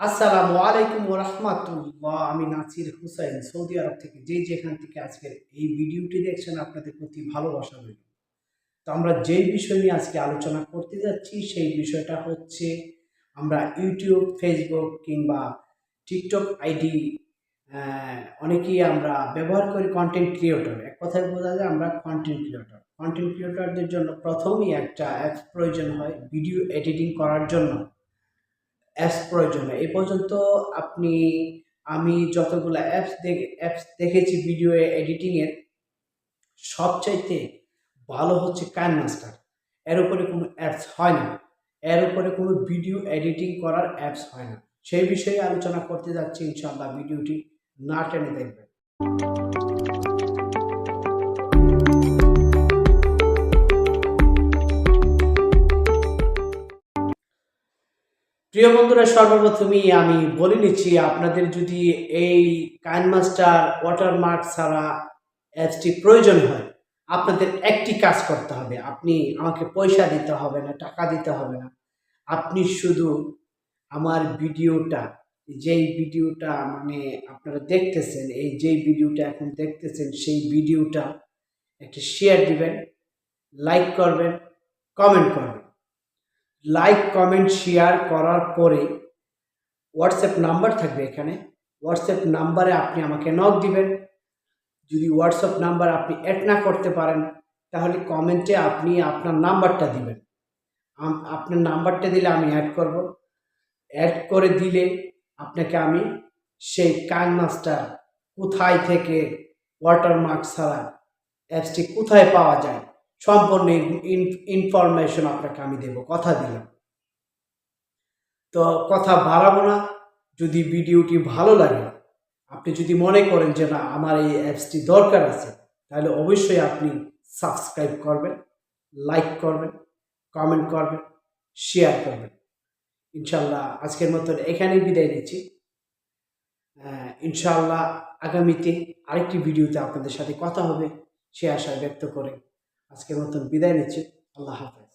আসসালামু আলাইকুম রহমাতুল্লাহ আমি নাসির হুসাইন, সৌদি আরব থেকে। যে যেখান থেকে আজকের এই ভিডিওটি দেখছেন, আপনাদের প্রতি ভালোবাসা রইল। তো আমরা যেই বিষয় নিয়ে আজকে আলোচনা করতে যাচ্ছি, সেই বিষয়টা হচ্ছে আমরা ইউটিউব, ফেসবুক কিংবা টিকটক আইডি অনেকেই আমরা ব্যবহার করি কন্টেন্ট ক্রিয়েটর এক কথায় বোঝা যায় আমরা কন্টেন্ট ক্রিয়েটর কন্টেন্ট ক্রিয়েটরদের জন্য প্রথমেই একটা অ্যাপস প্রয়োজন হয় ভিডিও এডিটিং করার জন্য। অ্যাপস প্রয়োজন এ পর্যন্ত আপনি, আমি যতগুলো অ্যাপস দেখে অ্যাপস দেখেছি ভিডিও এডিটিংয়ের সবচাইতে ভালো হচ্ছে কান মাস্টার এর উপরে কোনো অ্যাপস হয় না। এর উপরে কোনো ভিডিও এডিটিং করার অ্যাপস হয় না। সেই বিষয়ে আলোচনা করতে যাচ্ছি, ইনশাআল্লাহ ভিডিওটি না টেনে দেখবেন। প্রিয় বন্ধুরা, সর্বপ্রথমেই আমি বলে নিচ্ছি, আপনাদের যদি এই কাইন মাস্টার ওয়াটারমার্ক ছাড়া অ্যাপসটি প্রয়োজন হয়, আপনাদের একটি কাজ করতে হবে। আপনি আমাকে পয়সা দিতে হবে না, টাকা দিতে হবে না। আপনি শুধু আমার ভিডিওটা, যেই ভিডিওটা মানে আপনারা দেখতেছেন, এই যেই ভিডিওটা এখন দেখতেছেন, সেই ভিডিওটা একটা শেয়ার দিবেন লাইক করবেন কমেন্ট করবেন। লাইক কমেন্ট শেয়ার করার পরে হোয়াটসঅ্যাপ নাম্বার থাকবে এখানে। হোয়াটসঅ্যাপ নাম্বারে আপনি আমাকে নক দিবেন। যদি হোয়াটসঅ্যাপ নাম্বার আপনি অ্যাড না করতে পারেন, তাহলে কমেন্টে আপনি আপনার নাম্বারটা দিবেন। আপনার নাম্বারটা দিলে আমি অ্যাড করব। অ্যাড করে দিলে আপনাকে আমি সেই কান মাস্টার কোথায় থেকে ওয়াটারমার্ক ছাড়া অ্যাপসটি কোথায় পাওয়া যায় সম্পূর্ণ ইনফরমেশন আপনাকে আমি দেব কথা দিলাম। তো কথা বাড়াবো না যদি ভিডিওটি ভালো লাগে আপনি যদি মনে করেন যে না আমার এই অ্যাপসটি দরকার আছে তাহলে অবশ্যই আপনি সাবস্ক্রাইব করবেন লাইক করবেন কমেন্ট করবেন শেয়ার করবেন। ইনশাল্লাহ আজকের মতন এখানেই বিদায় নিচ্ছি। আহ, ইনশাআল্লাহ আগামীতে আরেকটি ভিডিওতে আপনাদের সাথে কথা হবে সে আশা ব্যক্ত করে। আজকের মতন বিদায় নিচ্ছি। আল্লাহ হাফেজ।